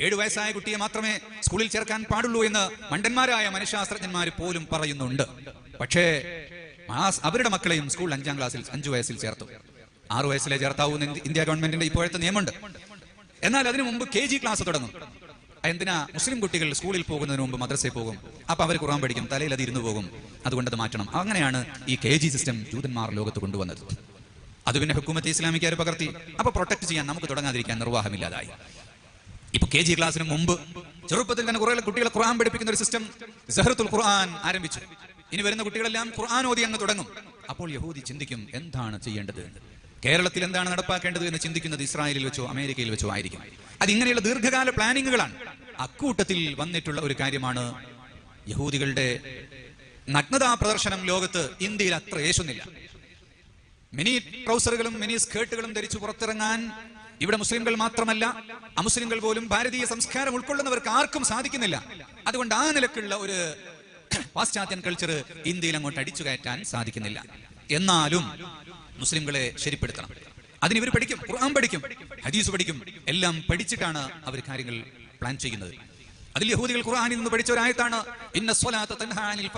ഏഴു വയസ്സായ കുട്ടിയെ മാത്രമേ സ്കൂളിൽ ചേർക്കാൻ പാടുള്ളൂ എന്ന് മണ്ടന്മാരായ മനഃശാസ്ത്രജ്ഞന്മാർ പോലും പറയുന്നുണ്ട്. പക്ഷേ അവരുടെ മക്കളെയും സ്കൂൾ അഞ്ചാം ക്ലാസ്സിൽ അഞ്ചു വയസ്സിൽ ചേർത്തു. ആറു വയസ്സിലെ ചേർത്താവൂ ഇന്ത്യ- ഇന്ത്യ ഗവൺമെന്റിന്റെ ഇപ്പോഴത്തെ നിയമമുണ്ട്. എന്നാൽ അതിനു മുമ്പ് കെ ജി ക്ലാസ് തുടങ്ങും. എന്തിനാ മുസ്ലിം കുട്ടികൾ സ്കൂളിൽ പോകുന്നതിന് മുമ്പ് മദ്രസയിൽ പോകും? അപ്പൊ അവർ ഖുറാൻ പഠിക്കും തലയിൽ അത് ഇരുന്നു പോകും. അതുകൊണ്ട് അത് മാറ്റണം. അങ്ങനെയാണ് ഈ കെ ജി സിസ്റ്റം ജൂതന്മാർ ലോകത്ത് കൊണ്ടുവന്നത്. അത് പിന്നെ ഹുക്കുമത്ത് ഇസ്ലാമിക്കാർ പകർത്തി. അപ്പൊ പ്രൊട്ടക്ട് ചെയ്യാൻ നമുക്ക് തുടങ്ങാതിരിക്കാൻ നിർവാഹമില്ലാതായി. ഇപ്പൊ കെ ജി ക്ലാസ്സിന് മുമ്പ് ചെറുപ്പത്തിൽ തന്നെ കുറെ കുട്ടികളെ ഖുർആൻ പഠിപ്പിക്കുന്ന ഒരു സിസ്റ്റം സഹറത്തുൽ ഖുർആൻ ആരംഭിച്ചു. ഇനി വരുന്ന കുട്ടികളെല്ലാം ഖുർആൻ ഓതി അങ്ങ് തുടങ്ങും. അപ്പോൾ യഹൂദി ചിന്തിക്കും എന്താണ് ചെയ്യേണ്ടത്? കേരളത്തിൽ എന്താണ് നടപ്പാക്കേണ്ടത് എന്ന് ചിന്തിക്കുന്നത് ഇസ്രായേലിൽ വെച്ചോ അമേരിക്കയിൽ വെച്ചോ ആയിരിക്കും. അത് ഇങ്ങനെയുള്ള ദീർഘകാല പ്ലാനിങ്ങുകളാണ്. അക്കൂട്ടത്തിൽ വന്നിട്ടുള്ള ഒരു കാര്യമാണ് യഹൂദികളുടെ നഗ്നതാ പ്രദർശനം ലോകത്ത് ഇന്ത്യയിൽ അത്ര യേശുന്നില്ല മിനി ട്രൗസറുകളും മിനി സ്കേർട്ടുകളും ധരിച്ചു പുറത്തിറങ്ങാൻ ഇവിടെ മുസ്ലിംകൾ മാത്രമല്ല അമുസ്ലിംകൾ പോലും ഭാരതീയ സംസ്കാരം ഉൾക്കൊള്ളുന്നവർക്ക് ആർക്കും സാധിക്കുന്നില്ല. അതുകൊണ്ട് ആ നിലക്കുള്ള ഒരു പാശ്ചാത്യൻ കൾച്ചർ ഇന്ത്യയിൽ അങ്ങോട്ട് അടിച്ചു കയറ്റാൻ സാധിക്കുന്നില്ല. എന്നാലും മുസ്ലിംകളെ ശരിപ്പെടുത്തണം. അതിന് ഇവർ പഠിക്കും ഖുർആൻ പഠിക്കും ഹദീസ് പഠിക്കും എല്ലാം പഠിച്ചിട്ടാണ് അവർ കാര്യങ്ങൾ പ്ലാൻ ചെയ്യുന്നത്. അതിൽ യഹൂദികൾ ഖുർആനിൽ നിന്ന് പഠിച്ച ഒരു ആയത്താണ് ഇന്ന തൻഹാനിൽ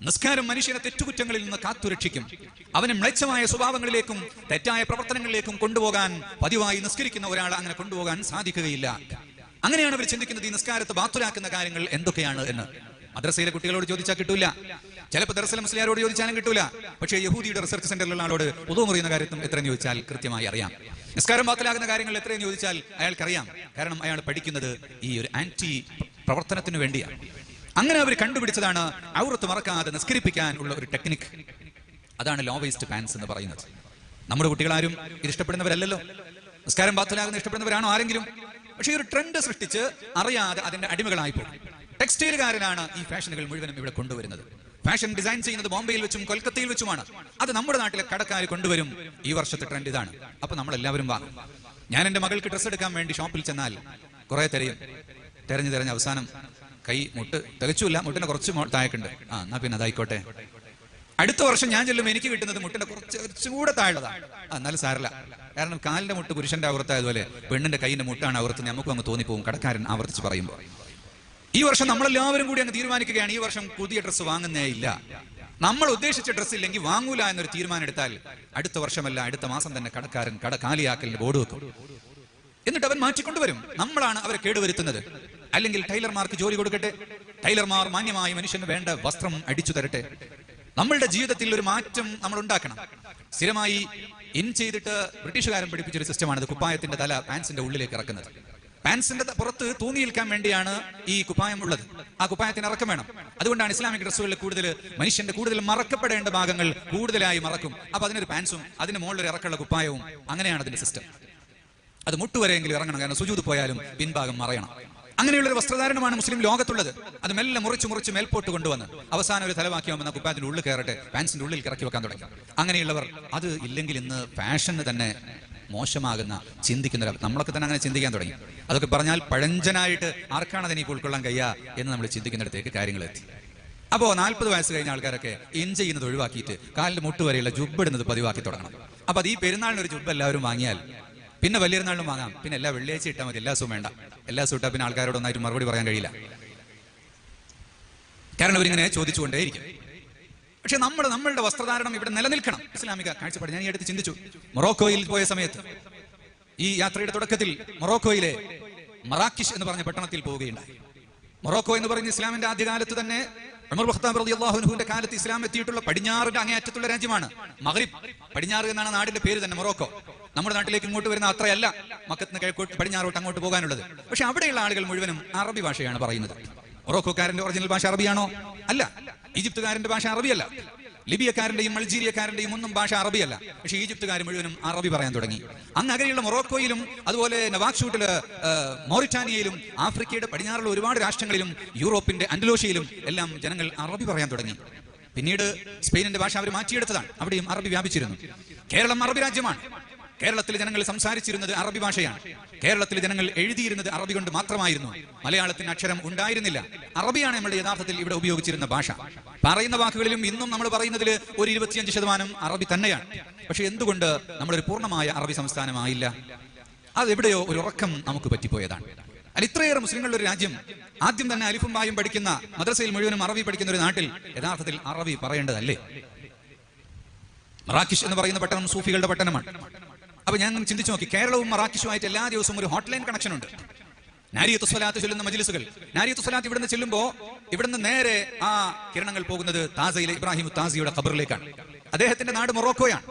നിസ്കാരം മനുഷ്യനെ തെറ്റുകുറ്റങ്ങളിൽ നിന്ന് കാത്തുരക്ഷിക്കും. അവനെ മ്ലേച്ഛമായ സ്വഭാവങ്ങളിലേക്കും തെറ്റായ പ്രവർത്തനങ്ങളിലേക്കും കൊണ്ടുപോകാൻ പതിവായി നിസ്കരിക്കുന്ന ഒരാൾ അങ്ങനെ കൊണ്ടുപോകാൻ സാധിക്കുകയില്ല. അങ്ങനെയാണ് അവർ ചിന്തിക്കുന്നത് ഈ നിസ്കാരത്തെ ബാത്തുരാക്കുന്ന കാര്യങ്ങൾ എന്തൊക്കെയാണ് എന്ന്. മദ്രസയിലെ കുട്ടികളോട് ചോദിച്ചാൽ കിട്ടൂല. ചിലപ്പോൾ ദർസല മുസ്ലിയാരോട് ചോദിച്ചാലും കിട്ടൂല. പക്ഷേ യഹൂദിയുടെ റിസർച്ച് സെന്ററിലുള്ള ആളോട് ഉദവ് മുറിയുന്ന കാര്യത്തും എത്രയെന്ന് ചോദിച്ചാൽ കൃത്യമായി അറിയാം. നിസ്കാരം ബാത്തിലാകുന്ന കാര്യങ്ങൾ എത്രയെന്ന് ചോദിച്ചാൽ അയാൾക്കറിയാം. കാരണം അയാൾ പഠിക്കുന്നത് ഈ ഒരു ആന്റി പ്രവർത്തനത്തിന് വേണ്ടിയാണ്. അങ്ങനെ അവർ കണ്ടുപിടിച്ചതാണ് ഔറത്ത് മറക്കാതെ നിസ്കരിപ്പിക്കാൻ ഉള്ള ഒരു ടെക്നിക് അതാണ് ലോ വേസ്റ്റ് പാൻസ് എന്ന് പറയുന്നത്. നമ്മുടെ കുട്ടികളാരും ഇത് ഇഷ്ടപ്പെടുന്നവരല്ലല്ലോ. നിസ്കാരം ബാത്തലാകുന്ന ഇഷ്ടപ്പെടുന്നവരാണോ ആരെങ്കിലും? പക്ഷേ ഒരു ട്രെൻഡ് സൃഷ്ടിച്ച് അറിയാതെ അതിന്റെ അടിമകളായി പോകും ടെക്സ്റ്റൈലുകാരനാണ് ഈ ഫാഷനുകൾ മുഴുവനും ഇവിടെ കൊണ്ടുവരുന്നത്. ഫാഷൻ ഡിസൈൻ ചെയ്യുന്നത് ബോംബെയിൽ വെച്ചും കൊൽക്കത്തയിൽ വെച്ചുമാണ്. അത് നമ്മുടെ നാട്ടിലെ കടക്കാർ കൊണ്ടുവരും. ഈ വർഷത്തെ ട്രെൻഡ് ഇതാണ്. അപ്പൊ നമ്മൾ എല്ലാവരും വാങ്ങും ഞാൻ എന്റെ മകൾക്ക് ഡ്രസ്സ് എടുക്കാൻ വേണ്ടി ഷോപ്പിൽ ചെന്നാൽ കുറെ തെരയും. തെരഞ്ഞു തെരഞ്ഞ അവസാനം കൈ മുട്ട് തികച്ചില്ല മുട്ടിന് കുറച്ച് താഴേക്കുണ്ട്. ആ എന്നാ പിന്നെ അതായിക്കോട്ടെ. അടുത്ത വർഷം ഞാൻ ചെല്ലുമ്പോൾ എനിക്ക് കിട്ടുന്നത് മുട്ടിന്റെ കുറച്ച് കുറച്ചുകൂടെ താഴെതാണ് എന്നാലും സാരല്ല. കാരണം കാലിന്റെ മുട്ട് പുരുഷന്റെ ആവൃത്തായതുപോലെ പെണ്ണിന്റെ കൈയിന്റെ മുട്ടാണ് അവർത്ത് നമുക്കും അങ്ങ് തോന്നിപ്പോകും. കടക്കാരൻ ആവർത്തിച്ച് പറയുമ്പോൾ. ഈ വർഷം നമ്മളെല്ലാവരും കൂടി അങ്ങ് തീരുമാനിക്കുകയാണ് ഈ വർഷം പുതിയ ഡ്രസ്സ് വാങ്ങുന്നേ ഇല്ല. നമ്മൾ ഉദ്ദേശിച്ച ഡ്രസ്സ് ഇല്ലെങ്കിൽ വാങ്ങൂല എന്നൊരു തീരുമാനം എടുത്താൽ അടുത്ത വർഷമല്ല അടുത്ത മാസം തന്നെ കടക്കാരൻ കട കാലിയാക്കലിന് ബോർഡ് വെക്കും. എന്നിട്ട് അവൻ മാറ്റിക്കൊണ്ടുവരും. നമ്മളാണ് അവരെ കേടുവരുത്തുന്നത്. അല്ലെങ്കിൽ ടൈലർമാർക്ക് ജോലി കൊടുക്കട്ടെ? ടൈലർമാർ മാന്യമായി മനുഷ്യന് വേണ്ട വസ്ത്രം അടിച്ചു തരട്ടെ. നമ്മളുടെ ജീവിതത്തിൽ ഒരു മാറ്റം നമ്മൾ ഉണ്ടാക്കണം. സ്ഥിരമായി ഇൻ ചെയ്തിട്ട് ബ്രിട്ടീഷുകാരൻ പഠിപ്പിച്ച ഒരു സിസ്റ്റമാണ് കുപ്പായത്തിന്റെ തല പാൻസിന്റെ ഉള്ളിലേക്ക് ഇറക്കുന്നത്. പാൻസിന്റെ പുറത്ത് തൂങ്ങി നിൽക്കാൻ വേണ്ടിയാണ് ഈ കുപ്പായം ഉള്ളത്. ആ കുപ്പായത്തിന് ഇറക്കം വേണം. അതുകൊണ്ടാണ് ഇസ്ലാമിക് ഡ്രസ്സുകളിൽ കൂടുതൽ മനുഷ്യന്റെ കൂടുതൽ മറക്കപ്പെടേണ്ട ഭാഗങ്ങൾ കൂടുതലായി മറക്കും. അപ്പൊ അതിനൊരു പാൻസും അതിന് മുകളിൽ ഒരു ഇറക്കമുള്ള കുപ്പായവും അങ്ങനെയാണ് അതിന്റെ സിസ്റ്റം. അത് മുട്ടുവരെയെങ്കിലും ഇറങ്ങണം. കാരണം സുജൂത് പോയാലും പിൻഭാഗം മറയണം. അങ്ങനെയുള്ള ഒരു വസ്ത്രധാരണമാണ് മുസ്ലിം ലോകത്തുള്ളത്. അത് മെല്ലെ മുറിച്ച് മുറിച്ച് മേൽപോട്ട് കൊണ്ടുവന്ന് അവസാനം ഒരു തലവാക്കിയാകുമ്പോൾ കുപ്പായത്തിന്റെ ഉള്ളിൽ കയറട്ടെ പാൻസിന്റെ ഉള്ളിൽ ഇറക്കി വെക്കാൻ തുടങ്ങി. അങ്ങനെയുള്ളവർ അത് ഇല്ലെങ്കിൽ ഇന്ന് ഫാഷന് തന്നെ മോശമാകുന്ന ചിന്തിക്കുന്നവർ നമ്മളൊക്കെ തന്നെ അങ്ങനെ ചിന്തിക്കാൻ തുടങ്ങി. അതൊക്കെ പറഞ്ഞാൽ പഴഞ്ചനായിട്ട് ആർക്കാണ് അതിനെ ഉൾക്കൊള്ളാൻ കഴിയുക എന്ന് നമ്മൾ ചിന്തിക്കുന്നിടത്തേക്ക് കാര്യങ്ങൾ എത്തി. അപ്പോ നാൽപ്പത് വയസ്സ് കഴിഞ്ഞ ആൾക്കാരൊക്കെ ഇൻ ചെയ്യുന്നത് ഒഴിവാക്കിയിട്ട് കാലിൽ മുട്ട് വരെയുള്ള ജുബ് ഇടുന്നത് പതിവാക്കി തുടങ്ങണം. അപ്പൊ അത് ഈ പെരുന്നാളിന് ഒരു ജുബ് എല്ലാവരും വാങ്ങിയാൽ പിന്നെ വലിയ പെരുന്നാളിനും വാങ്ങാം. പിന്നെ എല്ലാ വെള്ളിയാഴ്ച ഇട്ടാൽ മതി എല്ലാ ദിവസവും വേണ്ട. എല്ലാ സൂട്ടപ്പിന് ആൾക്കാരോട് ഒന്നായിട്ട് മറുപടി പറയാൻ കഴിയില്ല. കാരണം അവരിങ്ങനെ ചോദിച്ചുകൊണ്ടേയിരിക്കും. പക്ഷെ നമ്മൾ നമ്മളുടെ വസ്ത്രധാരണം ഇവിടെ നിലനിൽക്കണം. ഇസ്ലാമിക കാഴ്ചപ്പാട് ഞാൻ ഈ അടുത്ത് ചിന്തിച്ചു. മൊറോക്കോയിൽ പോയ സമയത്ത് ഈ യാത്രയുടെ തുടക്കത്തിൽ മൊറോക്കോയിലെ മറാക്കിഷ് എന്ന് പറഞ്ഞ പട്ടണത്തിൽ പോവുകയുണ്ടായി. മൊറോക്കോ എന്ന് പറയുന്ന ഇസ്ലാമിന്റെ ആദ്യകാലത്ത് തന്നെ ഉമർ അൻഹുവിന്റെ കാലത്ത് ഇസ്ലാം എത്തിയിട്ടുള്ള പടിഞ്ഞാറിന്റെ അങ്ങേയറ്റത്തുള്ള രാജ്യമാണ്. മഗ്രിബ്. പടിഞ്ഞാറ് എന്നാണ് നാടിന്റെ പേര് തന്നെ മൊറോക്കോ. നമ്മുടെ നാട്ടിലേക്ക് ഇങ്ങോട്ട് വരുന്ന അത്രയല്ല. മക്കത്ത് നിന്ന് കിഴക്കോട്ട് പടിഞ്ഞാറോട്ട് അങ്ങോട്ട് പോകാനുള്ളത്. പക്ഷെ അവിടെയുള്ള ആളുകൾ മുഴുവനും അറബി ഭാഷയാണ് പറയുന്നത്. മൊറോക്കോക്കാരന്റെ ഒറിജിനൽ ഭാഷ അറബിയാണോ? അല്ല. ഈജിപ്തുകാരന്റെ ഭാഷ അറബിയല്ല. ലിബിയക്കാരന്റെയും അൾജീരിയക്കാരന്റെയും ഒന്നും ഭാഷ അറബിയല്ല. പക്ഷേ ഈജിപ്തുകാർ മുഴുവനും അറബി പറയാൻ തുടങ്ങി. അങ്ങ് അകലെയുള്ള മൊറോക്കോയിലും അതുപോലെ നവാക്ഷൂട്ടിൽ മോറിറ്റാനിയയിലും ആഫ്രിക്കയുടെ പടിഞ്ഞാറുള്ള ഒരുപാട് രാഷ്ട്രങ്ങളിലും യൂറോപ്പിന്റെ അൻഡലോഷ്യയിലും എല്ലാം ജനങ്ങൾ അറബി പറയാൻ തുടങ്ങി. പിന്നീട് സ്പെയിനിന്റെ ഭാഷ അവർ മാറ്റിയെടുത്തതാണ്. അവിടെയും അറബി വ്യാപിച്ചിരുന്നു. കേരളം അറബി രാജ്യമാണ്. കേരളത്തിലെ ജനങ്ങൾ സംസാരിച്ചിരുന്നത് അറബി ഭാഷയാണ്. കേരളത്തിലെ ജനങ്ങൾ എഴുതിയിരുന്നത് അറബി കൊണ്ട് മാത്രമായിരുന്നു. മലയാളത്തിന് അക്ഷരം ഉണ്ടായിരുന്നില്ല. അറബിയാണ് നമ്മുടെ യഥാർത്ഥത്തിൽ ഇവിടെ ഉപയോഗിച്ചിരുന്ന ഭാഷ. പറയുന്ന വാക്കുകളിലും ഇന്നും നമ്മൾ പറയുന്നതിൽ ഒരു ഇരുപത്തിയഞ്ച് ശതമാനം അറബി തന്നെയാണ്. പക്ഷെ എന്തുകൊണ്ട് നമ്മളൊരു പൂർണമായ അറബി സംസ്ഥാനമായില്ല? അത് എവിടെയോ ഒരു ഉറക്കം നമുക്ക് പറ്റിപ്പോയതാണ്. അല്ല ഇത്രയേറെ മുസ്ലിങ്ങളുടെ ഒരു രാജ്യം. ആദ്യം തന്നെ അലിഫും ബായും പഠിക്കുന്ന മദ്രസയിൽ മുഴുവനും അറബി പഠിക്കുന്ന ഒരു നാട്ടിൽ യഥാർത്ഥത്തിൽ അറബി പറയേണ്ടതല്ലേ? മറാക്കിഷ് എന്ന് പറയുന്ന പട്ടണം സൂഫികളുടെ പട്ടണമാണ്. അപ്പൊ ഞാൻ ചിന്തിച്ചു നോക്കി. കേരളവും മറാക്കിഷുമായിട്ട് എല്ലാ ദിവസവും ഒരു ഹോട്ട്ലൈൻ കണക്ഷൻ ഉണ്ട്. നാരിയത്ത് സ്വലാത്ത് ചൊല്ലുന്ന മജിലിസുകൾ. നാരിയത്ത് സ്വലാത്ത് ഇവിടുന്ന് ചെല്ലുമ്പോ ഇവിടുന്ന് നേരെ ആ കിരണങ്ങൾ പോകുന്നത് താസയിലെ ഇബ്രാഹിം താസിയുടെ ഖബറിലേക്കാണ്. അദ്ദേഹത്തിന്റെ നാട് മൊറോക്കോയാണ്.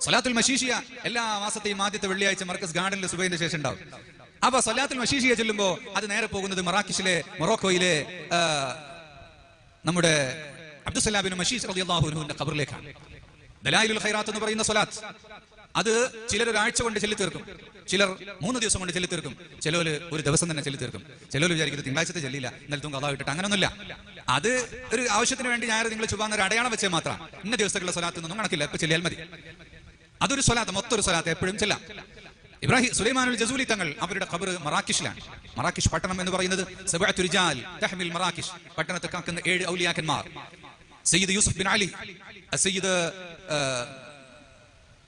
സ്വലാത്തുൽ മഷീഷിയ എല്ലാ മാസത്തെയും ആദ്യത്തെ വെള്ളിയാഴ്ച മർക്കസ് ഗാർഡനിൽ സുബൈന്റെ ശേഷം ഉണ്ടാവും. അപ്പൊ സ്വലാത്തുൽ മഷീഷിയ ചെല്ലുമ്പോ അത് നേരെ പോകുന്നത് മറാക്കിഷിലെ മൊറോക്കോയിലെ നമ്മുടെ അബ്ദുസലാബിൻ മഷീസ് റളിയല്ലാഹുവിന്റെ ഖബറിലേക്കാണ്. ദലായിലുൽ ഹൈറാത്ത് എന്ന് പറയുന്ന സ്വലാത്ത്. അത് ചിലർ ഒരാഴ്ച കൊണ്ട് ചെല്ലി തീർക്കും ചിലർ മൂന്ന് ദിവസം കൊണ്ട് ചെല്ലി തീർക്കും ചിലർ ഒരു ദിവസം തന്നെ ചെല്ലി തീർക്കും ചിലർ വിചാരിക്കുന്നത് തിങ്കളാഴ്ചത്തെ ചെല്ലില്ല ഇന്നലെ തും കഥാ ഇട്ടിട്ട് അങ്ങനൊന്നുമില്ല. അത് ഒരു ആവശ്യത്തിന് വേണ്ടി ഞാൻ നിങ്ങൾ ചുവാന്ന് ഒരു അടയാളം വെച്ചേ മാത്രം. ഇന്ന ദിവസത്തേക്കുള്ള സ്വലാത്ത് ഒന്നും കണക്കില്ല ഇപ്പൊ ചെല്ലിയാൽ മതി. അതൊരു സ്വലാത്ത് മൊത്തം ഒരു സ്വലാത്ത് എപ്പോഴും ചെല്ലാം. ഇബ്രാഹിം സുലൈമാനുൽ ജസൂലി തങ്ങൾ അവരുടെ ഖബർ മറാക്കിഷിലാണ്. മറാക്കിഷ് പട്ടണം എന്ന് പറയുന്നത് സബഅത്തു റിജാൽ തഹ്മിൽ മറാക്കിഷ് പട്ടണത്തെ കാക്കുന്ന ഏഴ് ഔലിയാക്കന്മാർ. സയ്യിദ് യൂസുഫ് ബിൻ അലി സയ്യിദ്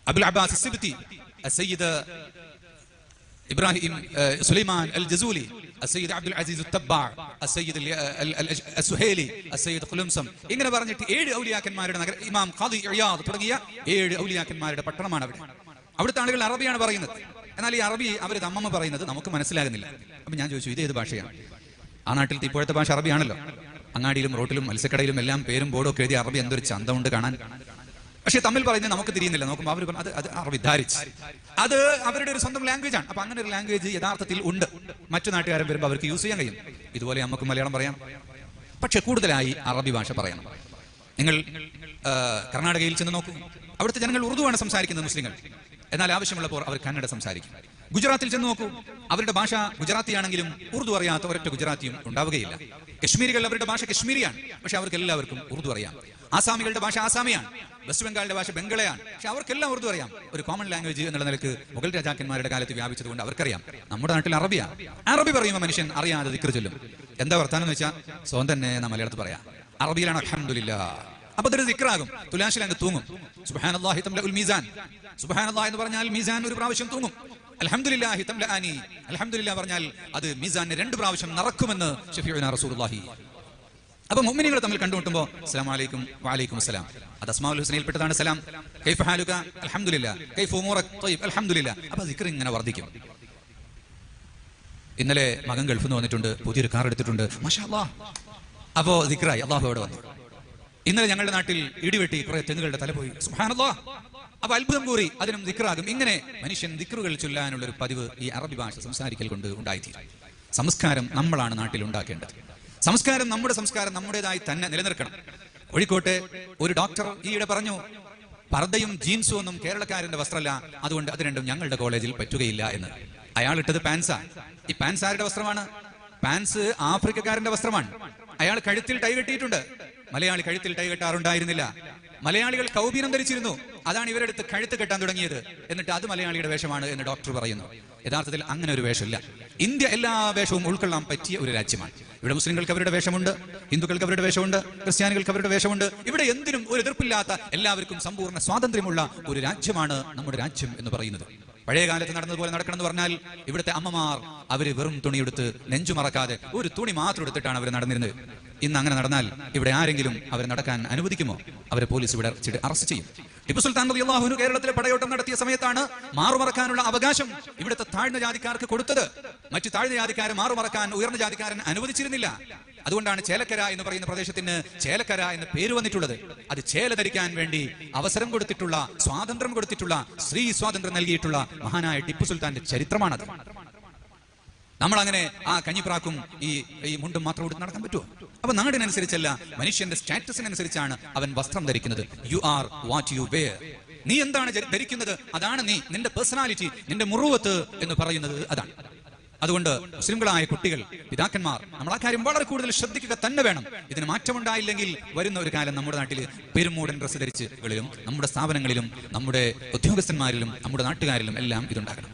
അബുൽ അബ്ബാസ് സിബ്തി സയ്യിദ് ഇബ്രാഹിം آه، سليمان الجزولي السيد عبد العزيز التبع السيد ال- ال- ال- السهيلي السيد قلمسم ഇങ്ങനെ പറഞ്ഞിട്ട് ഏഴ് ഔലിയാക്കന്മാരുടെ നഗര ഇമാം ഖാദി ഇയാദ് തുടങ്ങിയ ഏഴ് ഔലിയാക്കന്മാരുടെ പട്ടണമാണ് അവിടെ അവിടുത്തെ ആളുകൾ അറബിയാണ് പറയുന്നത് എന്നാൽ ഈ അറബി അവർ തമ്മമ്മ പറയുന്നത് നമുക്ക് മനസ്സിലാകുന്നില്ല അപ്പൊ ഞാൻ ചോദിച്ചു ഇത് ഏത് ഭാഷയാണ് ആ നാട്ടിൽ ഇപ്പോഴത്തെ ഭാഷ അറബിയാണല്ലോ അങ്ങാടിയിലും റോട്ടിലും മത്സ്യക്കടയിലും എല്ലാം പേരും ബോർഡും ഒക്കെ എഴുതി അറബി എന്തൊരു ചന്തമുണ്ട് കാണാൻ പക്ഷെ തമ്മിൽ പറയുന്നത് നമുക്ക് തിരിയുന്നില്ല. നോക്കുമ്പോൾ അവർ അത് അത് അറബി ധാരിച്ച്. അത് അവരുടെ ഒരു സ്വന്തം ലാംഗ്വേജ് ആണ്. അപ്പൊ അങ്ങനെ ഒരു ലാംഗ്വേജ് യഥാർത്ഥത്തിൽ ഉണ്ട്. മറ്റു നാട്ടുകാരൻ വരുമ്പോൾ അവർക്ക് യൂസ് ചെയ്യാൻ കഴിയും. ഇതുപോലെ നമുക്ക് മലയാളം പറയാം. പക്ഷെ കൂടുതലായി അറബി ഭാഷ പറയണം. നിങ്ങൾ കർണാടകയിൽ ചെന്ന് നോക്കൂ. അവിടുത്തെ ജനങ്ങൾ ഉറുദുവാണ് സംസാരിക്കുന്നത് മുസ്ലിങ്ങൾ. എന്നാൽ ആവശ്യമുള്ളപ്പോൾ അവർ കന്നഡ സംസാരിക്കും. ഗുജറാത്തിൽ ചെന്ന് നോക്കൂ. അവരുടെ ഭാഷ ഗുജറാത്തി ആണെങ്കിലും ഉറുദു അറിയാത്ത ഒരൊറ്റ ഗുജറാത്തിയും ഉണ്ടാവുകയില്ല. കശ്മീരികൾ അവരുടെ ഭാഷ കശ്മീരിയാണ്. പക്ഷെ അവർക്ക് എല്ലാവർക്കും ഉറുദു അറിയാം. ആസാമികളുടെ ഭാഷ ആസാമിയാണ്. വെസ്റ്റ് ബംഗാളിന്റെ ഭാഷ ബംഗളയാണ്. പക്ഷെ അവർക്കെല്ലാം ഉറുദു അറിയാം. ഒരു കോമൺ ലാംഗ്വേജ് എന്നുള്ള നിലയ്ക്ക് മുഗൾ രാജാക്കന്മാരുടെ കാലത്ത് വ്യാപിച്ചത് കൊണ്ട് അവർക്കറിയാം. നമ്മുടെ നാട്ടിൽ അറബിയാണ്. അറബി പറയുമ്പോൾ മനുഷ്യൻ അറിയാതെ ദിക്കർ ചൊല്ലും. എന്താ വർത്താനം എന്ന് വെച്ചാൽ സ്വന്തം തന്നെ നാം മലയാളത്തിൽ പറയാം. അറബിയിലാണ് അഹമ്മദില്ല അപ്പൊ അതൊരു ദിക്റാകും. തുലാശിൽ അങ്ങ് തൂങ്ങും. മീസാൻ. സുബ്ഹാനല്ലാഹ് എന്ന് പറഞ്ഞാൽ മീസാൻ ഒരു പ്രാവശ്യം തൂങ്ങും. അൽഹംദുലില്ലാഹി പറഞ്ഞാൽ അത് മീസാനെ രണ്ട് പ്രാവശ്യം നടക്കുമെന്ന് ഷഫീഉനാ റസൂലുള്ളാഹി. അപ്പൊ മുമ്മിനികൾ തമ്മിൽ കണ്ടുമുട്ടുമ്പോൾ അസ്സലാമു അലൈക്കും വഅലൈക്കും അസ്സലാം. അത് അസ്മാവുൽ ഹുസ്നയിൽപ്പെട്ടതാണ് സലാം കൈഫ് ഹാലുക? അൽഹംദുലില്ലാ. കൈഫ് ഉമൂറക് അൽഹംദുലില്ലാ. അപ്പൊ ദിക്ർ ഇങ്ങനെ വർദ്ധിക്കും. ഇന്നലെ മകൻ ഗൾഫിൽ നിന്ന് വന്നിട്ടുണ്ട് പുതിയൊരു കാർ എടുത്തിട്ടുണ്ട്. മാഷാ അപ്പോ ദിക്റായി അള്ളാഹു അവിടെ വന്നു. ഇന്നലെ ഞങ്ങളുടെ നാട്ടിൽ ഇടിവെട്ടി കുറെ തെങ്ങുകളുടെ തല പോയി. സുബ്ഹാനല്ലാഹ് അപ്പൊ അത്ഭുതം കൂറി അതിനും ദിക്റാകും. ഇങ്ങനെ മനുഷ്യൻ ദിക്റുകൾ ചൊല്ലാനുള്ള ഒരു പതിവ് ഈ അറബി ഭാഷ സംസാരിക്കൽ കൊണ്ട് ഉണ്ടായിത്തീരും. സംസ്കാരം നമ്മളാണ് നാട്ടിൽ ഉണ്ടാക്കേണ്ടത്. സംസ്കാരം നമ്മുടെ സംസ്കാരം നമ്മുടേതായി തന്നെ നിലനിർത്തണം കോഴിക്കോട്ടെ ഒരു ഡോക്ടർ ഈയിടെ പറഞ്ഞു പർദ്ദയും ജീൻസും ഒന്നും കേരളക്കാരന്റെ വസ്ത്രമല്ല അതുകൊണ്ട് അത് രണ്ടും ഞങ്ങളുടെ കോളേജിൽ പറ്റുകയില്ല എന്ന്. അയാൾ ഇട്ടത് പാൻസാ. ഈ പാൻസ് ആരുടെ വസ്ത്രമാണ്? പാൻസ് ആഫ്രിക്കക്കാരന്റെ വസ്ത്രമാണ്. അയാൾ കഴുത്തിൽ ടൈ കെട്ടിയിട്ടുണ്ട്. മലയാളി കഴുത്തിൽ ടൈ കെട്ടാറുണ്ടായിരുന്നില്ല. മലയാളികൾ കൗബീനം ധരിച്ചിരുന്നു. അതാണ് ഇവരെടുത്ത് കഴുത്ത് കെട്ടാൻ തുടങ്ങിയത്. എന്നിട്ട് അത് മലയാളിയുടെ വേഷമാണ് എന്ന് ഡോക്ടർ പറയുന്നു. യഥാർത്ഥത്തിൽ അങ്ങനെ ഒരു വേഷമില്ല. ഇന്ത്യ എല്ലാ വേഷവും ഉൾക്കൊള്ളാൻ പറ്റിയ ഒരു രാജ്യമാണ്. ഇവിടെ മുസ്ലിങ്ങൾക്ക് അവരുടെ വേഷമുണ്ട് ഹിന്ദുക്കൾക്ക് അവരുടെ വേഷമുണ്ട് ക്രിസ്ത്യാനികൾക്ക് അവരുടെ വേഷമുണ്ട്. ഇവിടെ എന്തിനും ഒരു എതിർപ്പില്ലാത്ത എല്ലാവർക്കും സമ്പൂർണ സ്വാതന്ത്ര്യമുള്ള ഒരു രാജ്യമാണ് നമ്മുടെ രാജ്യം എന്ന് പറയുന്നത്. പഴയ കാലത്ത് നടന്നതുപോലെ നടക്കണം എന്ന് പറഞ്ഞാൽ ഇവിടുത്തെ അമ്മമാർ അവർ വെറും തുണിയെടുത്ത് നെഞ്ചു മറക്കാതെ ഒരു തുണി മാത്രം എടുത്തിട്ടാണ് അവർ നടന്നിരുന്നത്. ഇന്ന് അങ്ങനെ നടന്നാൽ ഇവിടെ ആരെങ്കിലും അവർ നടക്കാൻ അനുവദിക്കുമോ? അവരെ പോലീസ് ഇവിടെ അറസ്റ്റ് ചെയ്യും. ടിപ്പു സുൽത്താൻ റളിയല്ലാഹുവിന് കേരളത്തിലെ പടയോട്ടം നടത്തിയ സമയത്താണ് മാറുമറക്കാനുള്ള അവകാശം ഇവിടുത്തെ താഴ്ന്ന ജാതിക്കാർക്ക് കൊടുത്തത്. മറ്റു താഴ്ന്ന ജാതിക്കാരെ മാറുമറക്കാൻ ഉയർന്ന ജാതിക്കാരൻ അനുവദിച്ചിരുന്നില്ല. അതുകൊണ്ടാണ് ചേലക്കര എന്ന് പറയുന്ന പ്രദേശത്തിന് ചേലക്കര എന്ന് പേര് വന്നിട്ടുള്ളത്. അത് ചേല ധരിക്കാൻ വേണ്ടി അവസരം കൊടുത്തിട്ടുള്ള സ്വാതന്ത്ര്യം കൊടുത്തിട്ടുള്ള സ്ത്രീ സ്വാതന്ത്ര്യം നൽകിയിട്ടുള്ള മഹാനായ ടിപ്പു സുൽത്താന്റെ ചരിത്രമാണത്. നമ്മൾ അങ്ങനെ ആ കഞ്ഞിപ്രാക്കും ഈ ഈ മുണ്ടും മാത്രം കൊടുത്ത് നടക്കാൻ പറ്റുമോ അപ്പൊ നാടിനനുസരിച്ചല്ല മനുഷ്യന്റെ സ്റ്റാറ്റസിനനുസരിച്ചാണ് അവൻ വസ്ത്രം ധരിക്കുന്നത്. You are what you wear നീ എന്താണ് ധരിക്കുന്നത്? അതാണ് നീ നിന്റെ പേഴ്സണാലിറ്റി നിന്റെ മുറുവത്ത് എന്ന് പറയുന്നത് അതാണ്. അതുകൊണ്ട് മുസ്ലിംകളായ കുട്ടികൾ പിതാക്കന്മാർ നമ്മൾ ആ കാര്യം വളരെ കൂടുതൽ ശ്രദ്ധിക്കുക തന്നെ വേണം. ഇതിന് മാറ്റമുണ്ടായില്ലെങ്കിൽ വരുന്ന ഒരു കാലം നമ്മുടെ നാട്ടിൽ പെരുമൂടൻ ഡ്രസ്സ് ധരിച്ചുകളിലും നമ്മുടെ സ്ഥാപനങ്ങളിലും നമ്മുടെ ഉദ്യോഗസ്ഥന്മാരിലും നമ്മുടെ നാട്ടുകാരിലും എല്ലാം ഇതുണ്ടാകണം.